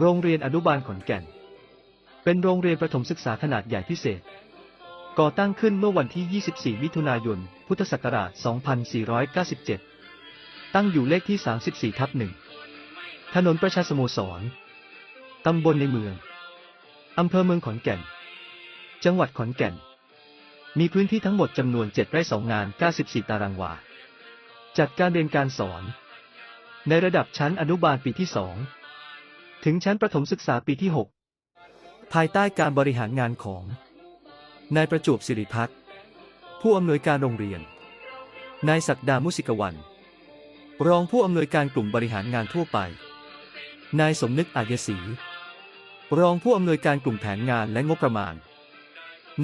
โรงเรียนอนุบาลขอนแก่น เป็นโรงเรียนประถมศึกษาขนาดใหญ่พิเศษ ก่อตั้งขึ้นเมื่อวันที่ 24 มิถุนายน พุทธศักราช 2497 ตั้งอยู่เลขที่ 34 ทับหนึ่ง ถนนประชาสโมสร ตำบลในเมือง อำเภอเมืองขอนแก่น จังหวัดขอนแก่น มีพื้นที่ทั้งหมดจำนวน 7 ไร่2งาน 94 ตารางวา จัดการเรียนการสอน ในระดับชั้นอนุบาลปีที่ 2 ถึงชั้นประถมศึกษาปีที่ 6 ภายใต้การบริหารงานของ นายประจวบสิริพักษ์ผู้อำนวยการโรงเรียน นายศักดามุสิกวัน รองผู้อำนวยการกลุ่มบริหารงานทั่วไป นายสมนึกอายศรีรองผู้อำนวยการกลุ่มแผนงานและงบประมาณ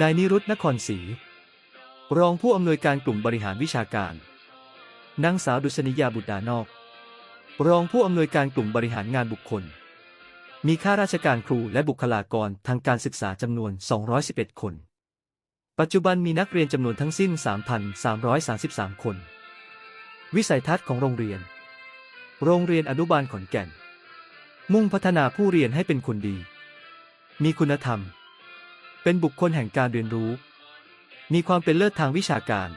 นายนิรุตนครศรีรองผู้อำนวยการกลุ่มบริหารวิชาการ นางสาวดุษณิยาบุตรดานอก รองผู้อำนวยการกลุ่มบริหารงานบุคคล มีข้าราชการครูและบุคลากรทางการศึกษาจำนวน 211 คน ปัจจุบันมีนักเรียนจำนวนทั้งสิ้น 3,333 คน วิสัยทัศน์ของโรงเรียน โรงเรียนอนุบาลขอนแก่น มุ่งพัฒนาผู้เรียนให้เป็นคนดี มีคุณธรรม เป็นบุคคลแห่งการเรียนรู้ มีความเป็นเลิศทางวิชาการ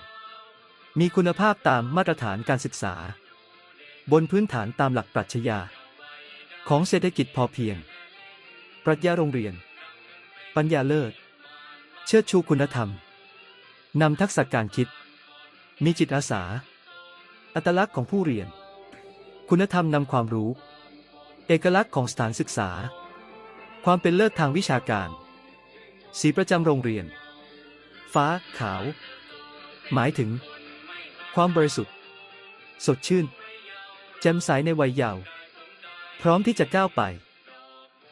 มีคุณภาพตามมาตรฐานการศึกษา บนพื้นฐานตามหลักปรัชญา ของเศรษฐกิจพอเพียง ปรัชญาโรงเรียน ปัญญาเลิศ เชิดชูคุณธรรม นำทักษะการคิด มีจิตอาสา อัตลักษณ์ของผู้เรียน คุณธรรมนำความรู้ เอกลักษณ์ของสถานศึกษา ความเป็นเลิศทางวิชาการ สีประจำโรงเรียน ฟ้า ขาว หมายถึง ความบริสุทธิ์ สดชื่น แจ่มใสในวัยเยาว์พร้อมที่จะก้าวไป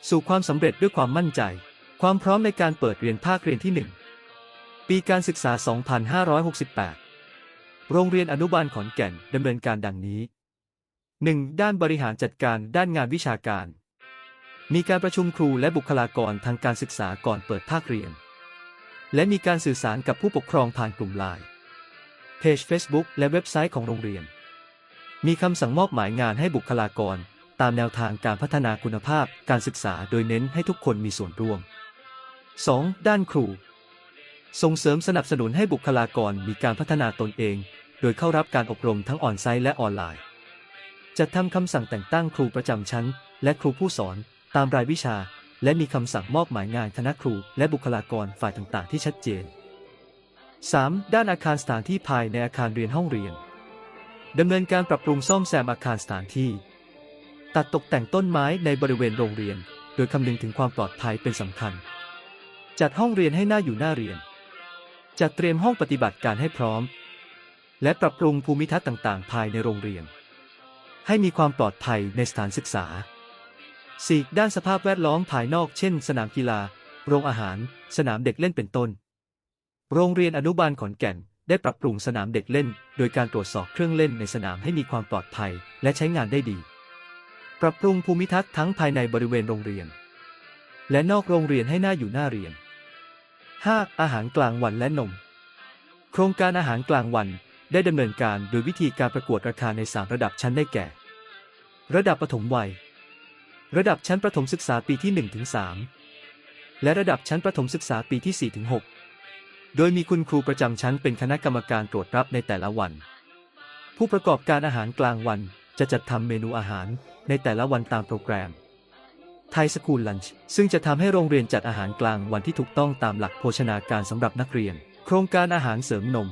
สู่ความสำเร็จด้วยความมั่นใจ ความพร้อมในการเปิดเรียนภาคเรียนที่ 1 ปีการศึกษา 2568 โรงเรียนอนุบาลขอนแก่นดำเนินการดังนี้ 1. ด้านบริหารจัดการด้านงานวิชาการ มีการประชุมครูและบุคลากรทางการศึกษาก่อนเปิดภาคเรียน และมีการสื่อสารกับผู้ปกครองผ่านกลุ่มไลน์เพจ Facebook และเว็บไซต์ของโรงเรียน มีคำสั่งมอบหมายงานให้บุคลากร ตามแนวทางการพัฒนาคุณภาพการศึกษาโดยเน้นให้ทุกคนมีส่วนร่วม 2. ด้านครู ส่งเสริมสนับสนุนให้บุคลากรมีการพัฒนาตนเอง โดยเข้ารับการอบรมทั้งออนไซต์และออนไลน์ จัดทำคำสั่งแต่งตั้งครูประจำชั้น และครูผู้สอน ตามรายวิชา และมีคำสั่งมอบหมายงานคณะครู และบุคลากรฝ่ายต่างๆ ที่ชัดเจน 3. ด้านอาคารสถานที่ภายในอาคารเรียนห้องเรียนดำเนินการปรับปรุงซ่อมแซมอาคารสถานที่ ตัดตกแต่งต้นไม้ในบริเวณโรงเรียน โดยคำนึงถึงความปลอดภัยเป็นสำคัญ จัดห้องเรียนให้หน่าอยู่หน่าเรียน จัดเตรียมห้องปฏิบัติการให้พร้อม และปรับปรุงภูมิทัศน์ต่างๆ ภายในโรงเรียน ให้มีความปลอดภัยในสถานศึกษา 4. ด้านสภาพแวดล้อมภายนอกเช่น สนามกีฬา โรงอาหาร สนามเด็กเล่นเป็นต้น โรงเรียนอนุบาลขอนแก่นได้ปรับปรุงสนามเด็กเล่น โดยการตรวจสอบเครื่องเล่นในสนามให้มีความปลอดภัยและใช้งานได้ดี ปรับปรุงภูมิทัศน์ทั้งภายในบริเวณโรงเรียน และนอกโรงเรียนให้น่าอยู่น่าเรียน 5. อาหารกลางวันและนม โครงการอาหารกลางวันได้ดำเนินการโดยวิธีการประกวดราคาใน 3 ระดับชั้นได้แก่ ระดับประถมวัย ระดับชั้นประถมศึกษาปีที่ 1-3 และระดับชั้นประถมศึกษาปีที่ 4-6 โดยมีคุณครูประจำชั้นเป็นคณะกรรมการตรวจรับในแต่ละวัน ผู้ประกอบการอาหารกลางวันจะจัดทำเมนูอาหารในแต่ละวันตามโปรแกรม ไทยสคูลลันช์ซึ่งจะทำให้โรงเรียนจัดอาหารกลางวันที่ถูกต้องตามหลักโภชนาการสำหรับนักเรียน โครงการอาหารเสริมนม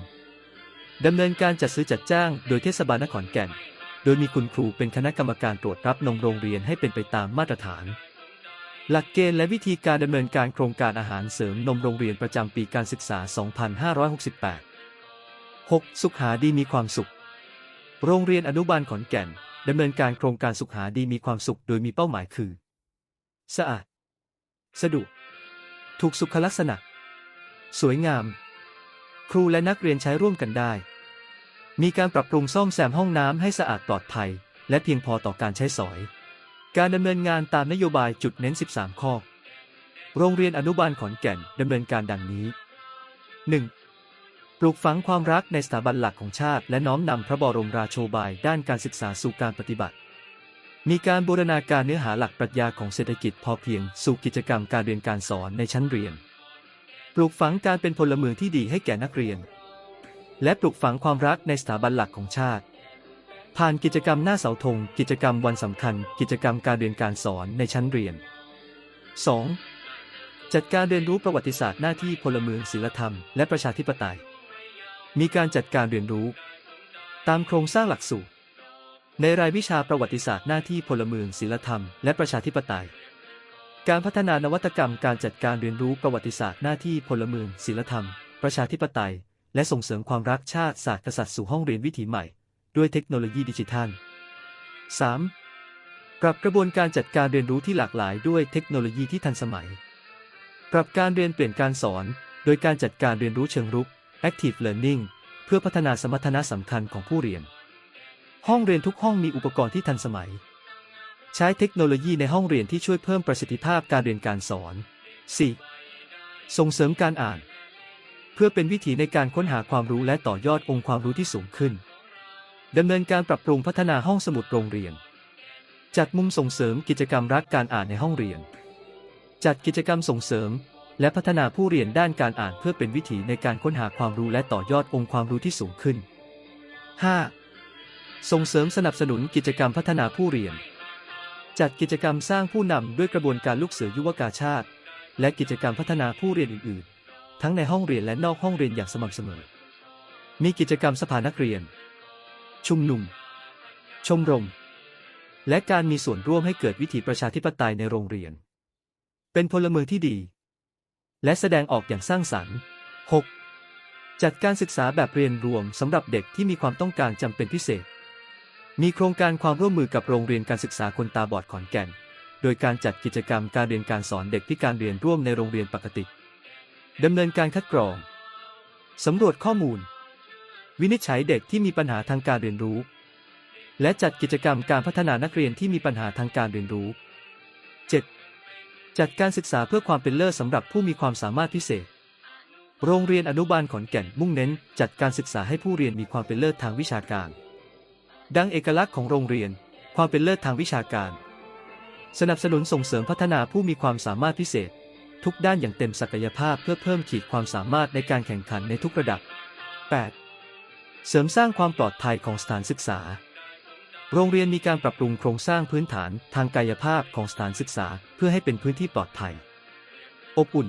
ดำเนินการจัดซื้อจัดจ้างโดยเทศบาลนครแก่น โดยมีคุณครูเป็นคณะกรรมการตรวจรับนมโรงเรียนให้เป็นไปตามมาตรฐาน หลักเกณฑ์และวิธีการดำเนินการโครงการอาหารเสริมนมโรงเรียนประจำปีการศึกษา 2568 6. สุขหาดีมีความสุข โรงเรียนอนุบาลขอนแก่นดำเนินการโครงการสุขหาดีมีความสุข โดยมีเป้าหมายคือ สะอาด สะดวก ถูกสุขลักษณะ สวยงาม ครูและนักเรียนใช้ร่วมกันได้ มีการปรับปรุงซ่อมแซมห้องน้ำให้สะอาดปลอดภัย และเพียงพอต่อการใช้สอย การดำเนินงานตามนโยบายจุดเน้น 13 ข้อ โรงเรียนอนุบาลขอนแก่นดำเนินการดังนี้ 1. ปลูกฝังความรักในสถาบันหลักของชาติ และน้อมนำพระบรมราโชบายด้านการศึกษาสู่การปฏิบัติ มีการบูรณาการเนื้อหาหลักปรัชญาของเศรษฐกิจพอเพียงสู่กิจกรรมการเรียนการสอนในชั้นเรียน ปลูกฝังการเป็นพลเมืองที่ดีให้แก่นักเรียน และปลูกฝังความรักในสถาบันหลักของชาติ ผ่านกิจกรรมหน้าเสาธง กิจกรรมวันสำคัญ กิจกรรมการเรียนการสอนในชั้นเรียน 2. จัดการเรียนรู้ประวัติศาสตร์หน้าที่พลเมืองศิลธรรม และประชาธิปไตย มีการจัดการเรียนรู้ ตามโครงสร้างหลักสูตร ในรายวิชาประวัติศาสตร์หน้าที่พลเมืองศิลธรรม และประชาธิปไตย การพัฒนานวัตกรรมการจัดการเรียนรู้ประวัติศาสตร์หน้าที่พลเมืองศิลธรรม ประชาธิปไตย และส่งเสริมความรักชาติศาสตร์กษัตริย์สู่ห้องเรียนวิถีใหม่ ด้วยเทคโนโลยีดิจิทัล 3. ปรับกระบวนการจัดการเรียนรู้ที่หลากหลายด้วยเทคโนโลยีที่ทันสมัย ปรับการเรียนเปลี่ยนการสอน โดยการจัดการเรียนรู้เชิงรุก Active Learning เพื่อพัฒนาสมรรถนะสำคัญของผู้เรียน ห้องเรียนทุกห้องมีอุปกรณ์ที่ทันสมัย ใช้เทคโนโลยีในห้องเรียนที่ช่วยเพิ่มประสิทธิภาพการเรียนการสอน 4. ส่งเสริมการอ่าน เพื่อเป็นวิถีในการค้นหาความรู้และต่อยอดองค์ความรู้ที่สูงขึ้นดำเนินการปรับปรุงพัฒนาห้องสมุดโรงเรียน จัดมุมส่งเสริมกิจกรรมรักการอ่านในห้องเรียน จัดกิจกรรมส่งเสริม และพัฒนาผู้เรียนด้านการอ่านเพื่อเป็นวิถีในการค้นหาความรู้และต่อยอดองค์ความรู้ที่สูงขึ้น 5. ส่งเสริมสนับสนุนกิจกรรมพัฒนาผู้เรียน จัดกิจกรรมสร้างผู้นำด้วยกระบวนการลูกเสือยุวกาชาติ และกิจกรรมพัฒนาผู้เรียนอื่น ๆ ทั้งในห้องเรียนและนอกห้องเรียนอย่างสม่ำเสมอ มีกิจกรรมสภานักเรียน ชุมนุม ชมรม และการมีส่วนร่วมให้เกิดวิถีประชาธิปไตยในโรงเรียน เป็นพลเมืองที่ดี และแสดงออกอย่างสร้างสรรค์ 6. จัดการศึกษาแบบเรียนรวมสำหรับเด็กที่มีความต้องการจำเป็นพิเศษ มีโครงการความร่วมมือกับโรงเรียนการศึกษาคนตาบอดขอนแก่น โดยการจัดกิจกรรมการเรียนการสอนเด็กพิการเรียนร่วมในโรงเรียนปกติ ดำเนินการคัดกรอง สำรวจข้อมูล วินิจฉัยเด็กที่มีปัญหาทางการเรียนรู้ และจัดกิจกรรมการพัฒนานักเรียนที่มีปัญหาทางการเรียนรู้ 7. จัดการศึกษาเพื่อความเป็นเลิศสำหรับผู้มีความสามารถพิเศษ โรงเรียนอนุบาลขอนแก่นมุ่งเน้น จัดการศึกษาให้ผู้เรียนมีความเป็นเลิศทางวิชาการ ดังเอกลักษณ์ของโรงเรียน ความเป็นเลิศทางวิชาการ สนับสนุนส่งเสริมพัฒนาผู้มีความสามารถพิเศษ ทุกด้านอย่างเต็มศักยภาพเพื่อเพิ่มขีดความสามารถในการแข่งขันในทุกระดับ 8. เสริมสร้างความปลอดภัยของสถานศึกษา โรงเรียนมีการปรับปรุงโครงสร้างพื้นฐานทางกายภาพของสถานศึกษา เพื่อให้เป็นพื้นที่ปลอดภัย อบอุ่น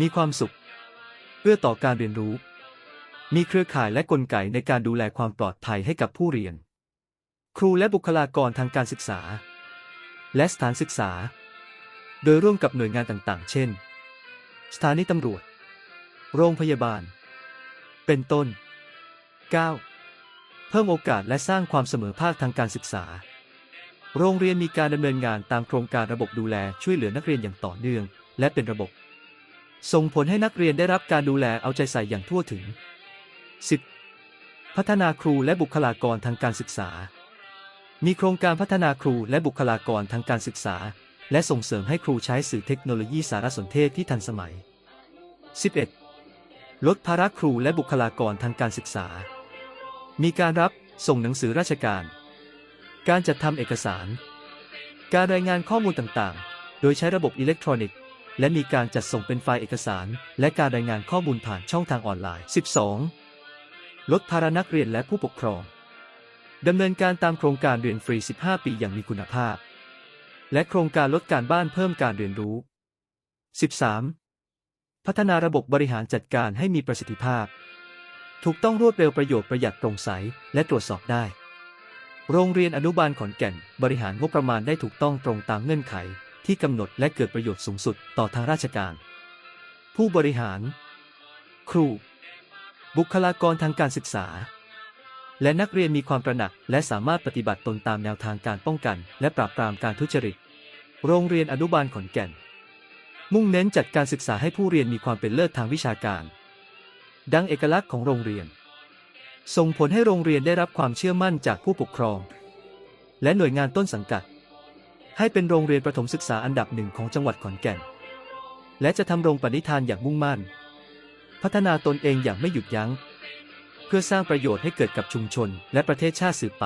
มีความสุข เพื่อต่อการเรียนรู้ มีเครือข่ายและกลไกในการดูแลความปลอดภัยให้กับผู้เรียน ครูและบุคลากรทางการศึกษา และสถานศึกษา โดยร่วมกับหน่วยงานต่างๆ เช่น สถานีตำรวจ โรงพยาบาล เป็นต้น 9. เพิ่มโอกาสและสร้างความเสมอภาคทางการศึกษา โรงเรียนมีการดำเนินงานตามโครงการระบบดูแลช่วยเหลือนักเรียนอย่างต่อเนื่อง และเป็นระบบ ส่งผลให้นักเรียนได้รับการดูแลเอาใจใส่อย่างทั่วถึง 10. พัฒนาครูและบุคลากรทางการศึกษา มีโครงการพัฒนาครูและบุคลากรทางการศึกษา และส่งเสริมให้ครูใช้สื่อเทคโนโลยีสารสนเทศที่ทันสมัย 11. ลดภาระครูและบุคลากรทางการศึกษา มีการรับส่งหนังสือราชการ การจัดทำเอกสาร การรายงานข้อมูลต่างๆ โดยใช้ระบบอิเล็กทรอนิกส์ และมีการจัดส่งเป็นไฟล์เอกสาร และการรายงานข้อมูลผ่านช่องทางออนไลน์ 12. ลดภาระนักเรียนและผู้ปกครอง ดำเนินการตามโครงการเรียนฟรี 15 ปีอย่างมีคุณภาพ และโครงการลดการบ้านเพิ่มการเรียนรู้ 13. พัฒนาระบบบริหารจัดการให้มีประสิทธิภาพ ถูกต้องรวดเร็วประโยชน์ประหยัดโปร่งใส และตรวจสอบได้ โรงเรียนอนุบาลขอนแก่น บริหารงบประมาณได้ถูกต้องตรงตามเงื่อนไข ที่กำหนดและเกิดประโยชน์สูงสุดต่อทางราชการ ผู้บริหาร ครู บุคลากรทางการศึกษา และนักเรียนมีความตระหนัก และสามารถปฏิบัติตนตามแนวทางการป้องกัน และปราบปรามการทุจริต โรงเรียนอนุบาลขอนแก่น มุ่งเน้นจัดการศึกษาให้ผู้เรียนมีความเป็นเลิศทางวิชาการ ดังเอกลักษณ์ของโรงเรียน ส่งผลให้โรงเรียนได้รับความเชื่อมั่นจากผู้ปกครอง และหน่วยงานต้นสังกัด ให้เป็นโรงเรียนประถมศึกษาอันดับหนึ่งของจังหวัดขอนแก่น และจะทำรงปณิธานอย่างมุ่งมั่น พัฒนาตนเองอย่างไม่หยุดยัง้ง เพื่อสร้างประโยชน์ให้เกิดกับชุมชนและประเทศชาติสืบไป